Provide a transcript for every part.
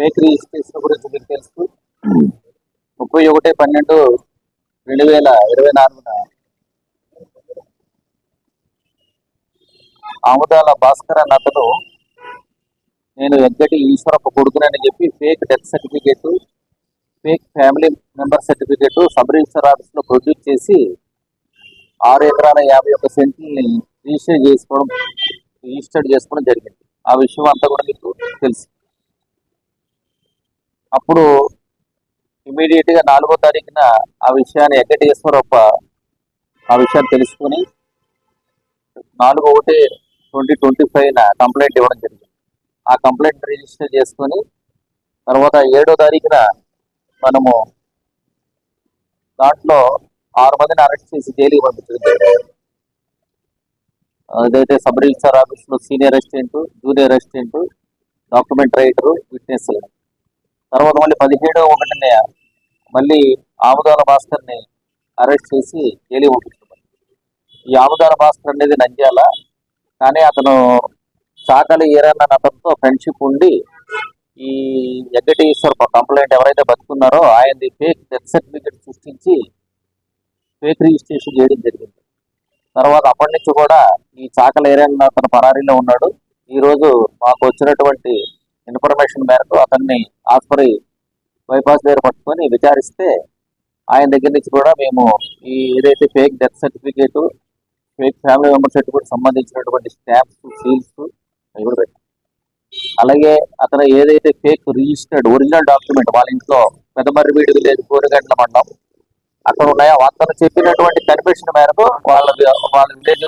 Bakery space గురించి మీకు తెలుసు. ముప్పై ఒకటి పన్నెండు రెండు వేల ఇరవై నాలుగున ఆముదాల భాస్కర్ అన్న అతను నేను వెంకటి ఈశ్వరప్ప కొడుకునని చెప్పి fake death certificate fake family member certificate sub register ఆఫీస్లో ప్రొడ్యూస్ చేసి ఆరు ఎకరాల యాభై ఒక్క సెంట్ని రిజిస్టర్ చేసుకోవడం రిజిస్టర్డ్ చేసుకోవడం జరిగింది. ఆ విషయం అంతా కూడా మీకు తెలుసు. అప్పుడు ఇమీడియట్గా నాలుగో తారీఖున ఆ విషయాన్ని వెంకటేశ్వరప్ప ఆ విషయాన్ని తెలుసుకొని నాలుగు ఒకటి ట్వంటీ ట్వంటీ ఫైవ్ కంప్లైంట్ ఇవ్వడం జరిగింది. ఆ కంప్లైంట్ రిజిస్టర్ చేసుకొని తర్వాత ఏడో తారీఖున మనము దాంట్లో ఆరు మందిని అరెస్ట్ చేసి జైలుకి పంపించడం జరిగింది. అదైతే సబ్ రిజిస్టర్ ఆఫీస్లో senior assistant junior assistant document writer witness తర్వాత మళ్ళీ పదిహేడో ఒకటినే మళ్ళీ ఆముదాల భాస్కర్ని అరెస్ట్ చేసి జైలుకి ఈ ఆముదాల భాస్కర్ అనేది నంద్యాల. కానీ అతను చాకలి ఈరన్న అతనితో ఫ్రెండ్షిప్ ఉండి ఈ వెంకటేశ్వర కంప్లైంట్ ఎవరైతే బతుకున్నారో ఆయనది ఫేక్ డెత్ సర్టిఫికెట్ సృష్టించి ఫేక్ రిజిస్ట్రేషన్ చేయడం జరిగింది. తర్వాత అప్పటి నుంచి కూడా ఈ చాకల ఏరియా అతను పరారీలో ఉన్నాడు. ఈరోజు మాకు వచ్చినటువంటి ఇన్ఫర్మేషన్ మేరకు అతన్ని ఆస్పరి బైపాస్ దగ్గర పట్టుకొని విచారిస్తే ఆయన దగ్గర నుంచి కూడా మేము ఈ ఏదైతే fake death certificate fake family member certificate సంబంధించినటువంటి స్టాంప్స్ సీల్స్ అవి కూడా పెట్టాం. అలాగే అతను ఏదైతే ఫేక్ రిజిస్టర్డ్ ఒరిజినల్ డాక్యుమెంట్ వాళ్ళ ఇంట్లో పెదమర్రివీడి విలేజ్ కోరిగంటల మండలం అక్కడ ఉన్నాయో? అతను చెప్పినటువంటి కన్ఫెషన్ మేరకు వాళ్ళ వాళ్ళ విలేజ్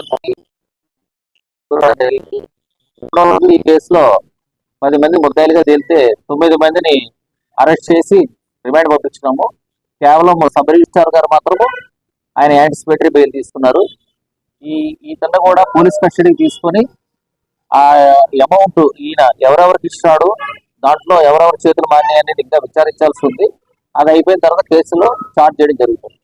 ఈ కేసులో పది మంది ముద్దాయిలుగా తేలితే తొమ్మిది మందిని అరెస్ట్ చేసి రిమాండ్ పంపించినాము. కేవలం సబ్ రిజిస్ట్రార్ గారు మాత్రము ఆయన యాంటిసిపేటరీ బెయిల్ తీసుకున్నారు. ఈ ఈతన్న కూడా పోలీస్ కస్టడీకి తీసుకొని ఆ అమౌంట్ ఈయన ఎవరెవరికి ఇచ్చినాడు దాంట్లో ఎవరెవరి చేతులు మాన్యాన్ని అనేది ఇంకా విచారించాల్సి ఉంది. అది అయిపోయిన తర్వాత కేసులో చార్జ్ చేయడం జరుగుతుంది.